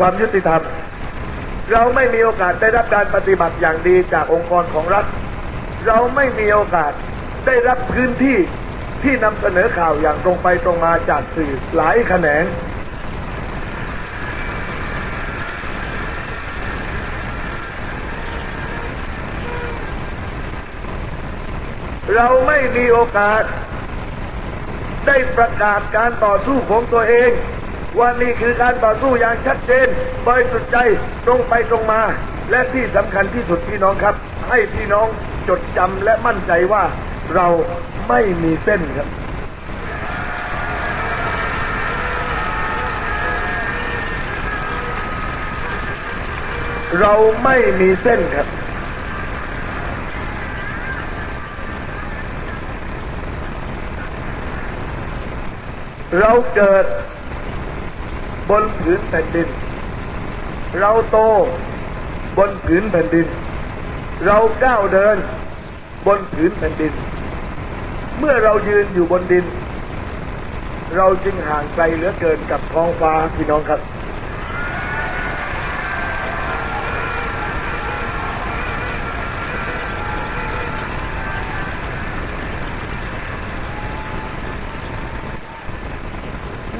ความยุติธรรม เราไม่มีโอกาสได้รับการปฏิบัติอย่างดีจากองค์กรของรัฐ เราไม่มีโอกาสได้รับพื้นที่ที่นำเสนอข่าวอย่างตรงไปตรงมาจากสื่อหลายแขนง เราไม่มีโอกาสได้ประกาศการต่อสู้ของตัวเอง ว่านี่คือการต่อสู้อย่างชัดเจนบริสุทธิ์ใจตรงไปตรงมา และที่สำคัญที่สุดพี่น้องครับ ให้พี่น้องจดจำและมั่นใจว่าเราไม่มีเส้นครับเราไม่มีเส้นครับ เราเกิด นผืนแผ่นดิน เราโตบนผืนแผ่นดิน เราก้าวเดินบนผืนแผ่นดิน เมื่อเรายืนอยู่บนดิน เราจึงห่างไกลเหลือเกินกับท้องฟ้าพี่น้องครับ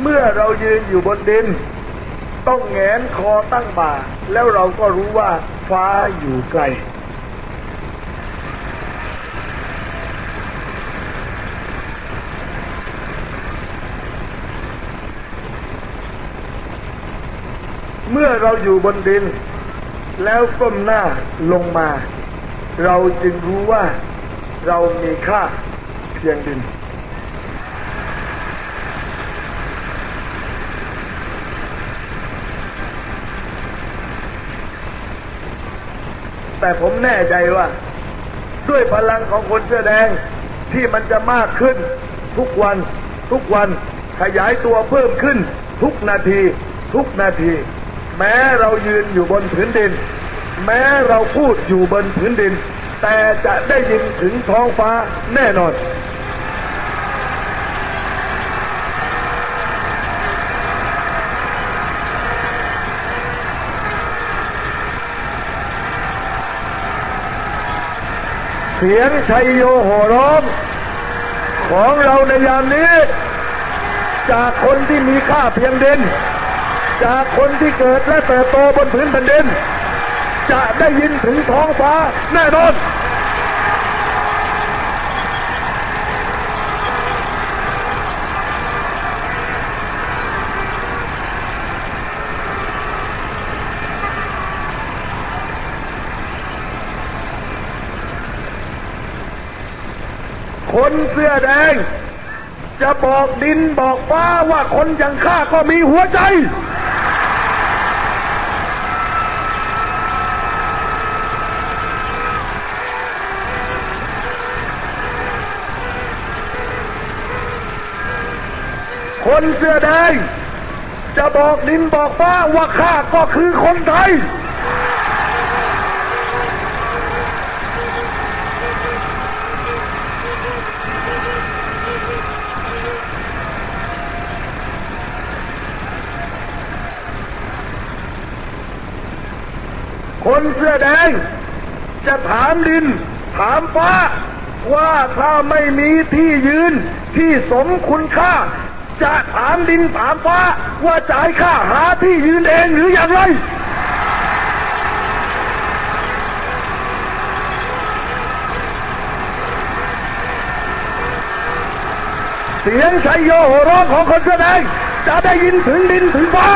เมื่อเรายืนอยู่บนดิน ต้องแงนคอตั้งบ่า แล้วเราก็รู้ว่าฟ้าอยู่ไกล เมื่อเราอยู่บนดิน แล้วก้มหน้าลงมา เราจึงรู้ว่าเรามีค่าเพียงดิน แต่ผมแน่ใจว่า ด้วยพลังของคนเสื้อแดงที่มันจะมากขึ้น ทุกวันทุกวันขยายตัวเพิ่มขึ้น ทุกนาที ทุกนาที แม้เรายืนอยู่บนผืนดิน แม้เราพูดอยู่บนผืนดิน แต่จะได้ยินถึงท้องฟ้าแน่นอน เสียงชัยโยโห่ร้องของเราในยามนี้ จากคนที่มีค่าเพียงดิน จากคนที่เกิดและเติบโตบนพื้นแผ่นดิน จะได้ยินถึงท้องฟ้าแน่นอน คนเสื้อแดง จะบอกดินบอกฟ้าว่าคนอย่างข้าก็มีหัวใจ คนเสื้อแดง จะบอกดินบอกฟ้าว่าข้าก็คือคนไทย เสื้อแดง จะถามดิน ถามฟ้า ว่าถ้าไม่มีที่ยืนที่สมคุณค่า จะถามดินถามฟ้า ว่าจะให้ข้าหาที่ยืนเองหรืออย่างไรเสียงชัยโยโหร้องของคนแสดงจะได้ยินถึงดินถึงฟ้า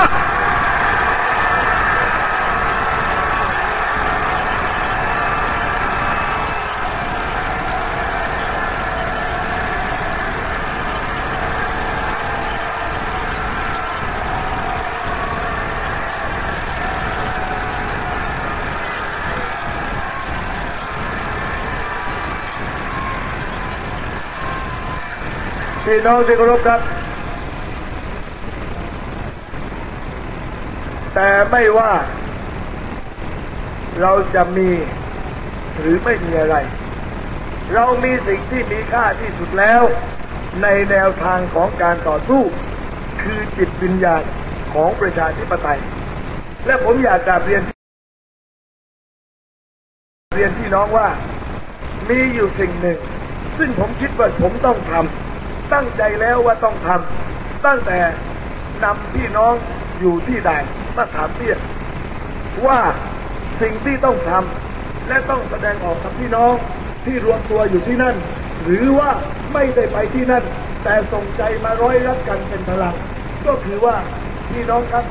พี่น้องที่เคารพครับ แต่ไม่ว่า เราจะมีหรือไม่มีอะไร เรามีสิ่งที่มีค่าที่สุดแล้ว ในแนวทางของการต่อสู้ คือจิตวิญญาณของประชาธิปไตย และผมอยากกราบเรียน เรียนพี่น้องว่ามีอยู่สิ่งหนึ่ง ซึ่งผมคิดว่าผมต้องทำ ตั้งใจแล้วว่าต้องทำตั้งแต่นำพี่น้องอยู่ที่ใด่านมะขามเตี้ยว่าสิ่งที่ต้องทำและต้องแสดงออกกับพี่น้องที่รวมตัวอยู่ที่นั่น หรือว่าไม่ได้ไปที่นั่น แต่ส่งใจมาร้อยรัดกันเป็นพลัง ก็คือว่าพี่น้องครับ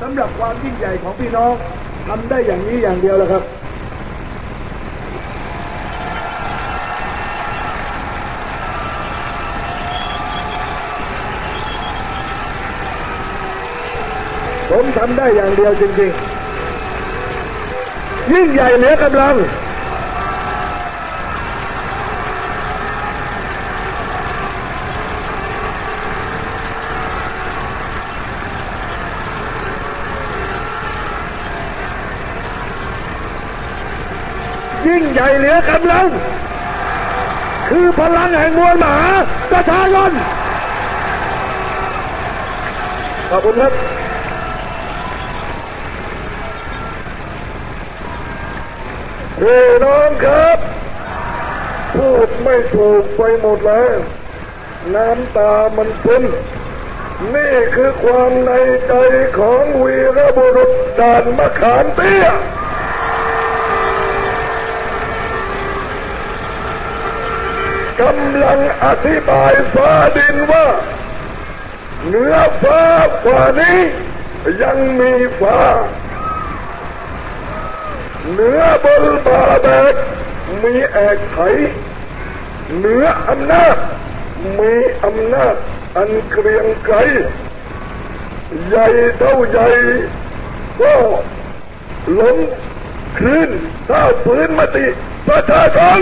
สำหรับความยิ่งใหญ่ของพี่น้องทำได้อย่างนี้อย่างเดียวแหละครับ ผมทำได้อย่างเดียวจริงๆ ยิ่งใหญ่เหนือกำลัง ยิ่งใหญ่เหนือกำลัง คือพลังแห่งมวลมหาประชาชนขอบคุณครับ พี่น้องครับ พูดไม่ถูกไปหมดแล้ว น้ำตามันซึมนี่คือความในใจของวีรบุรุษด่านมะขามเตี้ยกำลังอธิบายฟ้าดินว่าเหนือฟ้ากว่านี้ยังมีฟ้า เหนือบนบาแบกมีแอกไถเหนืออำนาจมีอำนาจอันเกรียงไกรใหญ่เท่าใหญ่ก็ล้มคืนถ้าฝืนมติประชาชน